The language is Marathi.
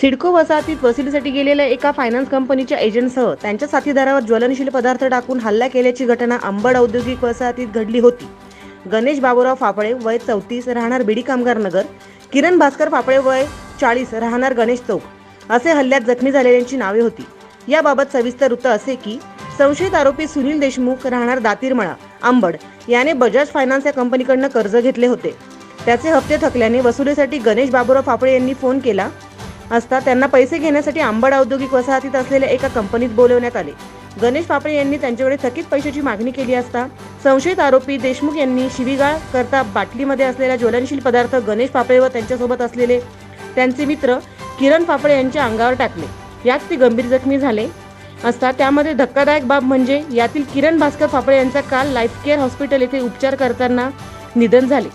सिडको वसाहतीत वसुलीसाठी गेलेल्या एका फायनान्स कंपनीच्या एजंटसह त्यांच्या साथीदारावर ज्वलनशील पदार्थ टाकून हल्ला केल्याची घटना अंबड औद्योगिक वसाहतीत घडली होती. गणेश बाबूराव फाफळे वय चौतीस राहणार बिडी कामगार नगर. किरण भास्कर फाफळे वय चाळीस राहणार गणेश चौक. असे हल्ल्यात जखमी झालेल्यांची नावे होती. याबाबत सविस्तर वृत्त असे की संशयित आरोपी सुनील देशमुख राहणार दातीरमळा अंबड याने बजाज फायनान्स या कंपनीकडनं कर्ज घेतले होते. त्याचे हप्ते थकल्याने वसुलीसाठी गणेश बाबूराव फाफळे यांनी फोन केला. असता त्यांना पैसे घेण्यासाठी आंबड औद्योगिक वसाहतीत असलेल्या एका कंपनीत बोलवण्यात आले. गणेश पापळे यांनी त्यांच्याकडे थकीत पैशाची मागणी केली असता संशयित आरोपी देशमुख यांनी शिवीगाळ करता बाटलीमध्ये असलेला ज्वलनशील पदार्थ गणेश पापळे व त्यांच्यासोबत असलेले त्यांचे मित्र किरण पापळे यांच्या अंगावर टाकले. यात ते गंभीर जखमी झाले असता त्यामध्ये धक्कादायक बाब म्हणजे यातील किरण भास्कर फापळे यांचा काल लाईफ केअर हॉस्पिटल येथे उपचार करताना निधन झाले.